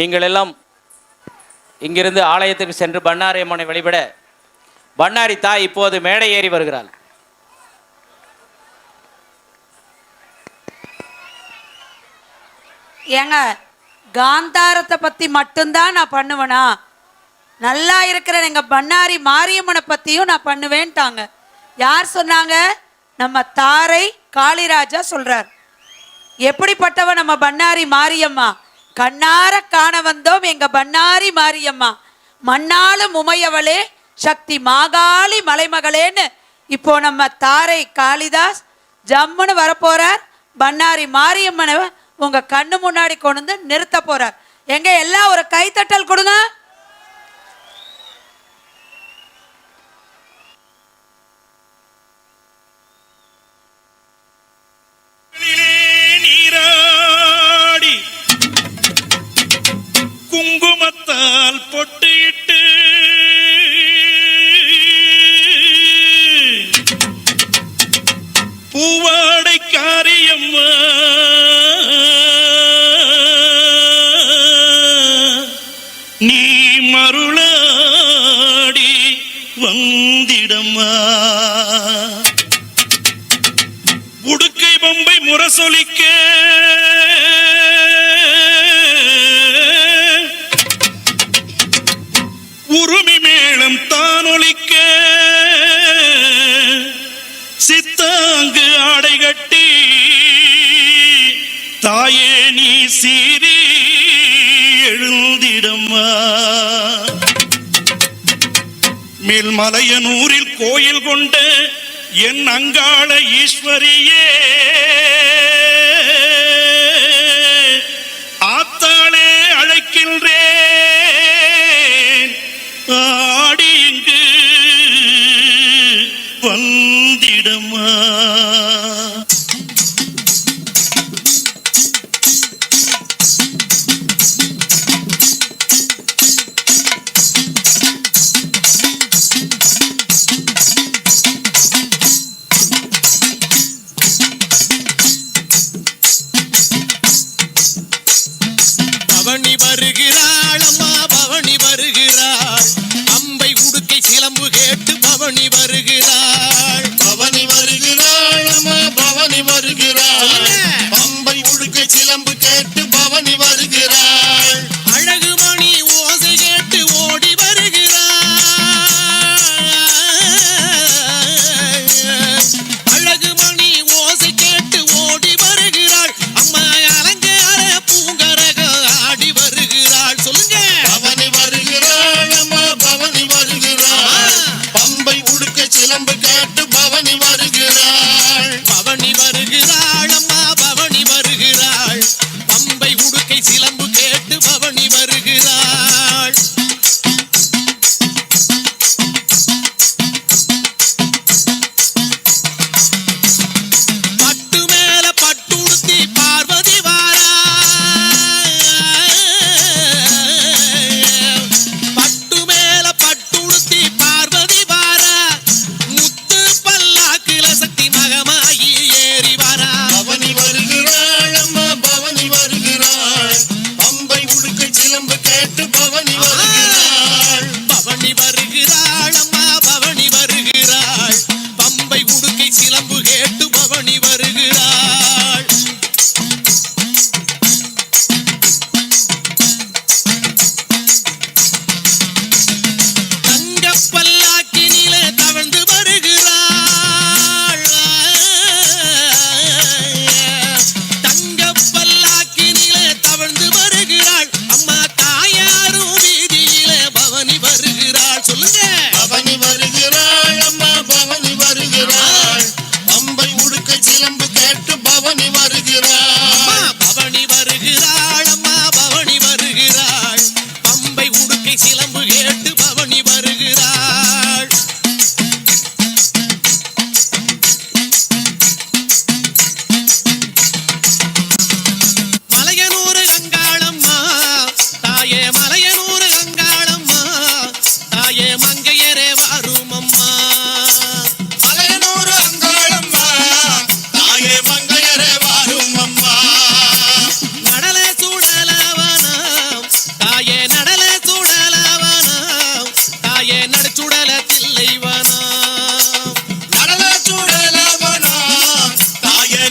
நீங்கள் எல்லாம் இங்கிருந்து ஆலயத்திற்கு சென்று பண்ணாரி அம்மனை வழிபட பண்ணாரி தாய் இப்போது மேடை ஏறி வருகிறாள். ஏங்க காந்தாரத்தை பத்தி மட்டும்தான் நான் பண்ணுவேனா? நல்லா இருக்கிற எங்க பண்ணாரி மாரியம்மனை பத்தியும் நான் பண்ணுவேன்ட்டாங்க. யார் சொன்னாங்க? நம்ம தாரை காளிராஜா சொல்றார். எப்படிப்பட்டவ நம்ம பண்ணாரி மாரியம்மா? கண்ணார காண வந்தோம் எங்க பண்ணாரி மாரியம்மா. மண்ணாலும் உமையவளே சக்தி மாகாளி மலைமகளேன்னு. இப்போ நம்ம தாரை காளிதாஸ் ஜம்முன்னு வரப்போறார். பண்ணாரி மாரியம்மனை உங்க கண்ணு முன்னாடி கொண்டு வந்து நிறுத்த போறார். எங்க எல்லாம் ஒரு கைத்தட்டல் கொடுங்க. அருளாடி வந்திடம்மா. உடுக்கை பொம்பை முரசொலிக்க. உருமி மேளம் தானொலிக்க. சித்தாங்கு ஆடை கட்டி தாயே நீ சீரி எழுந்திடம்மா. மேல் மலையனூரில் கோயில் கொண்ட என் அங்காள ஈஸ்வரியே. ஆத்தாளே அழைக்கின்றேன். ஆடி இங்கு வந்திடமா. கேட்டு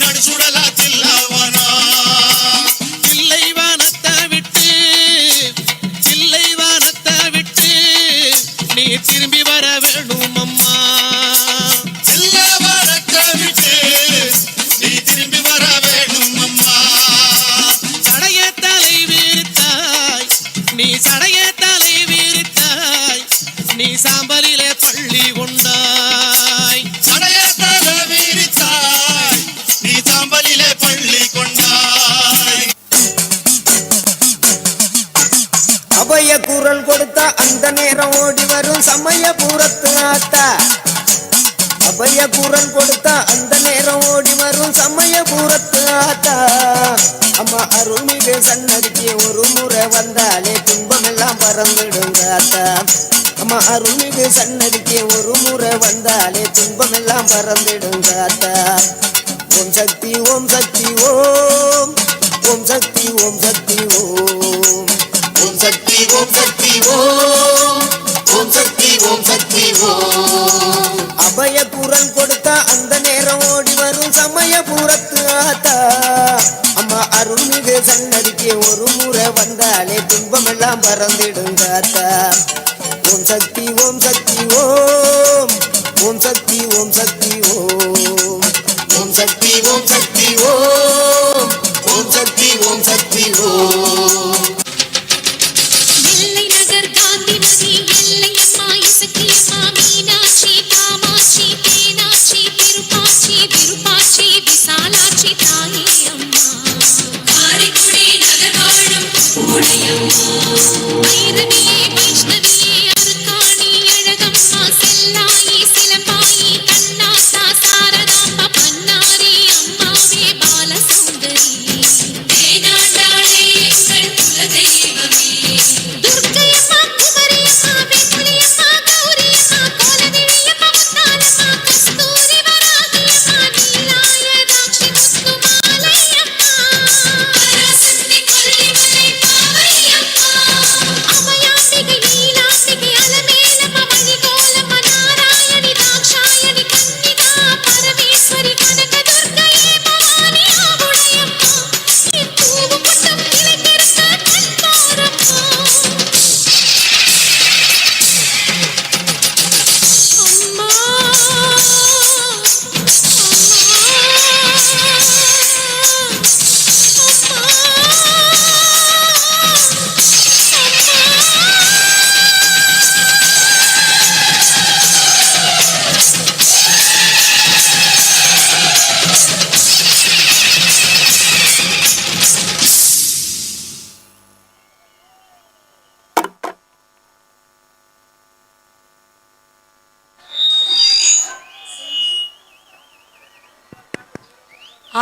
நடுசுடலா தில்லாவனா பூரத்து ஆத்தா அபய பூரன் கொடுத்தா அந்த நேரம் ஓடி வரும் சமய பூரத்து ஆத்தா அம்மா அருள்மிகு சன்னதிக்கு ஒரு முறை வந்தாலே துன்பம் எல்லாம் பறந்துடுங்க ஆத்தா அம்மா அருள்மிகு சன்னதிக்கு ஒரு முறை வந்தாலே துன்பம் எல்லாம் பறந்துடுங்க ஆத்தா ஓம் சக்தி ஓம் சக்தி ஓம். ஓம் சக்தி ஓம் சக்தி ஓம். ஓம் சக்தி ஓம் சக்தி ஓம். குரல் அந்த நேரம் ஓடி வரும். சமயபுரத்து ஆத்தா. அம்மா அருள்மிகு சன்னதிக்கு ஒரு முறை வந்தாலே துன்பமெல்லாம் பறந்திடுங்க ஆத்தா. சக்தி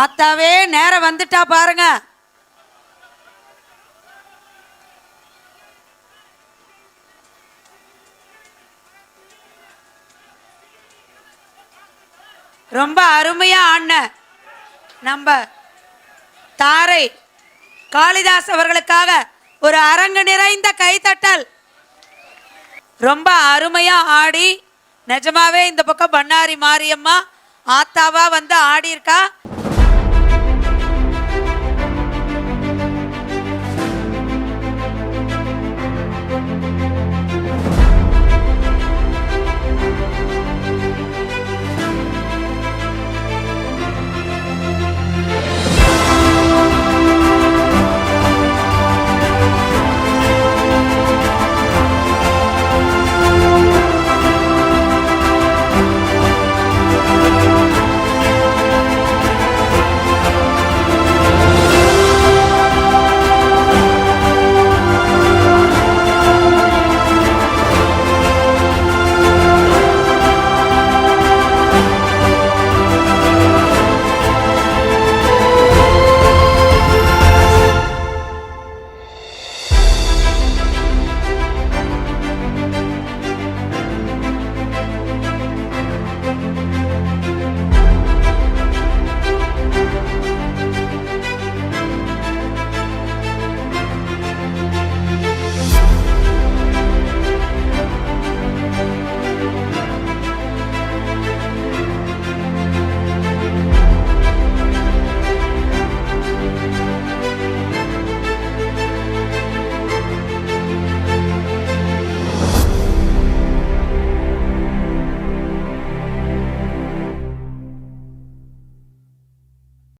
ஆத்தாவே நேரம் வந்துட்டா பாருங்க. ரொம்ப அருமையா ஆடின நம்ம தாரை காளிதாஸ் அவர்களுக்காக ஒரு அரங்கு நிறைந்த கைத்தட்டல். ரொம்ப அருமையா ஆடி நிஜமாவே இந்த பக்கம் பண்ணாரி மாரியம்மா ஆத்தாவா வந்து ஆடியிருக்கா.